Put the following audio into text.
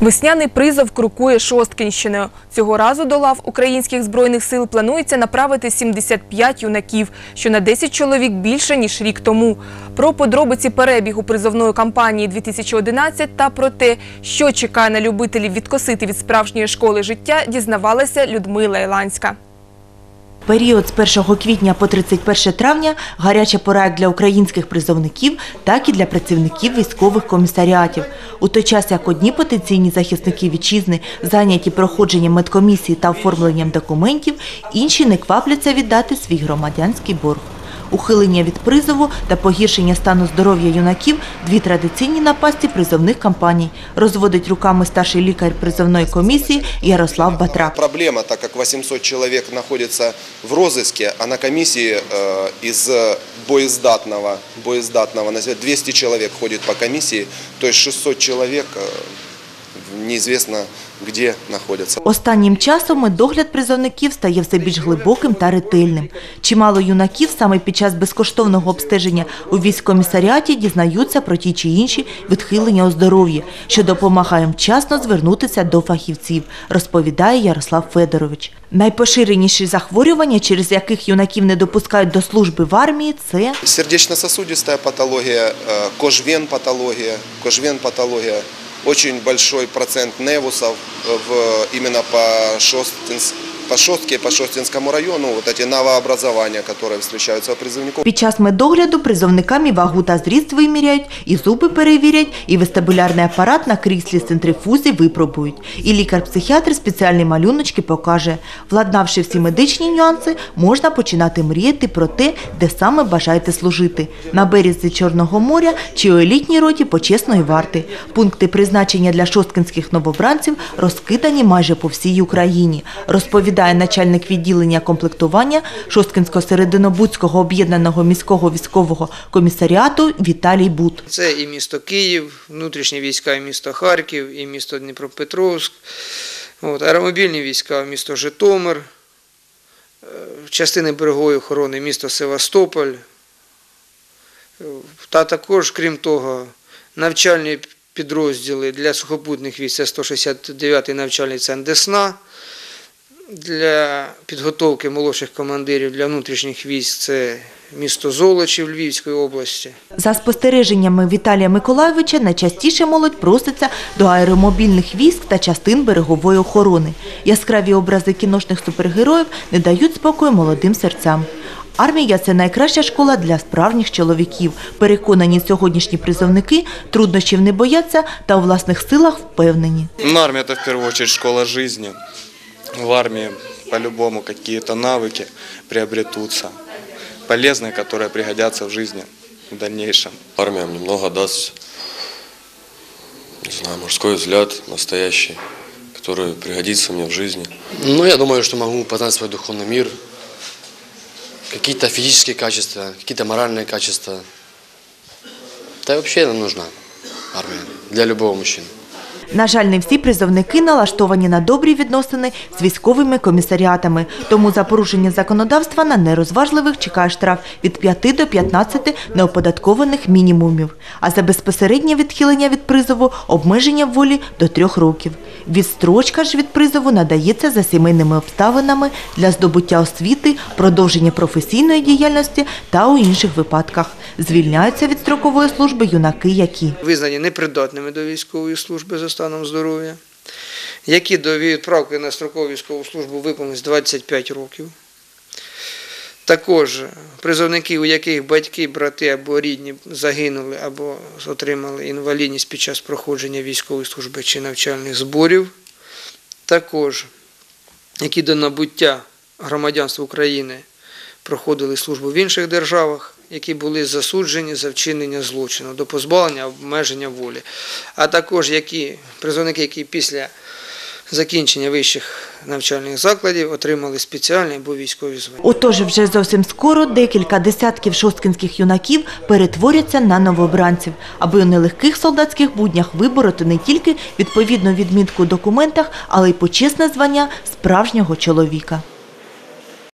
Весняний призов крокує Шосткинщиною. Цього разу до лав українських збройних сил планується направити 75 юнаків, що на 10 чоловік більше ніж рік тому. Про подробиці перебігу призовної кампанії 2011 та про те, що чекає на любителів відкосити від справжньої школи життя, дізнавалася Людмила Іланська. Період з 1 квітня по 31 травня – гаряча пора як для українських призовників, так і для працівників військових комісаріатів. У той час, як одні потенційні захисники вітчизни зайняті проходженням медкомісії та оформленням документів, інші не квапляться віддати свій громадянський борг. Ухилення від призову та погіршення стану здоров'я юнаків – дві традиційні напасті призовних кампаній, розводить руками старший лікар призовної комісії Ярослав Батрак. Проблема, так как 800 человек находится в розыске, а на комиссии из боездатного, боездатного на сегодня 200 человек ходит по комиссии, то есть 600 человек неизвестно где находятся. Останнім часом медогляд призовників стає все більш глибоким та ретельним. Чимало юнаків саме під час безкоштовного обстеження у військкомісаріаті дізнаються про ті чи інші відхилення у здоров'ї, що допомагає вчасно звернутися до фахівців, розповідає Ярослав Федорович. Найпоширеніші захворювання, через яких юнаків не допускають до служби в армії, це Сердечно-сосудистая патология, э, кожвен патология, кожвен патология, очень большой процент невусов э, в, именно по, Шостинс, по Шостке, по Шостинскому району, вот эти новообразования, которые встречаются у призывников. Під час медогляду призовникам і вагу та зріст виміряють, і зуби перевірять, і вестибулярний апарат на кріслі центрифузі випробують. І лікар-психіатр спеціальні малюночки покаже. Владнавши всі медичні нюанси, можна починати мріяти про те, де саме бажаєте служити – на березі Чорного моря чи у елітній роті почесної варти. Пункти призначення для шосткинських новобранців розкидані майже по всій Україні, розповідає начальник відділення комплектування Шосткинського серединобудського об'єднаного міського військового комісаріату Віталій Бут. Це і місто Київ, внутрішні війська, і місто Харків, і місто Дніпропетровськ, от, аеромобільні війська, місто Житомир, е, частини берегової охорони, місто Севастополь. Та також, крім того, навчальні підрозділи для сухопутних військ це 169-й навчальний центр Десна. Для підготовки молодших командирів для внутрішніх військ це місто Золочів Львівської області. За спостереженнями Віталія Миколайовича, найчастіше молодь проситься до аеромобільних військ та частин берегової охорони. Яскраві образи кіношних супергероїв не дають спокою молодим серцям. Армія – це найкраща школа для справжніх чоловіків. Переконані сьогоднішні призовники, труднощів не бояться та у власних силах впевнені. Ну, армия это в первую очередь школа жизни. В армии по-любому какие-то навыки приобретутся, полезные, которые пригодятся в жизни в дальнейшем. Армия мне много даст, не знаю, мужской взгляд настоящий, который пригодится мне в жизни. Ну, я думаю, что могу познать свой духовный мир, какие-то физические качества, какие-то моральные качества. Да и вообще нам нужна армия для любого мужчины. На жаль, не всі призовники налаштовані на добрі відносини з військовими комісаріатами. Тому за порушення законодавства на нерозважливих чекає штраф від 5 до 15 неоподаткованих мінімумів. А за безпосереднє відхилення від призову – обмеження волі до трьох років. Відстрочка ж від призову надається за сімейними обставинами для здобуття освіти, продовження професійної діяльності та у інших випадках. Звільняються від строкової служби юнаки, які визнані непридатними до військової служби за станом здоров'я, які до відправки на строкову військову службу виповнилось 25 років. Також призовники, у яких батьки, брати або рідні загинули або отримали інвалідність під час проходження військової служби чи навчальних зборів. Також які до набуття громадянства України проходили службу в інших державах, які були засуджені за вчинення злочину до позбавлення обмеження волі, а також які призовники, які після закінчення вищих навчальних закладів отримали спеціальні або військові звання. Отож, вже зовсім скоро декілька десятків шосткинських юнаків перетворяться на новобранців, аби у нелегких солдатських буднях вибороти не тільки відповідну відмітку у документах, але й почесне звання справжнього чоловіка.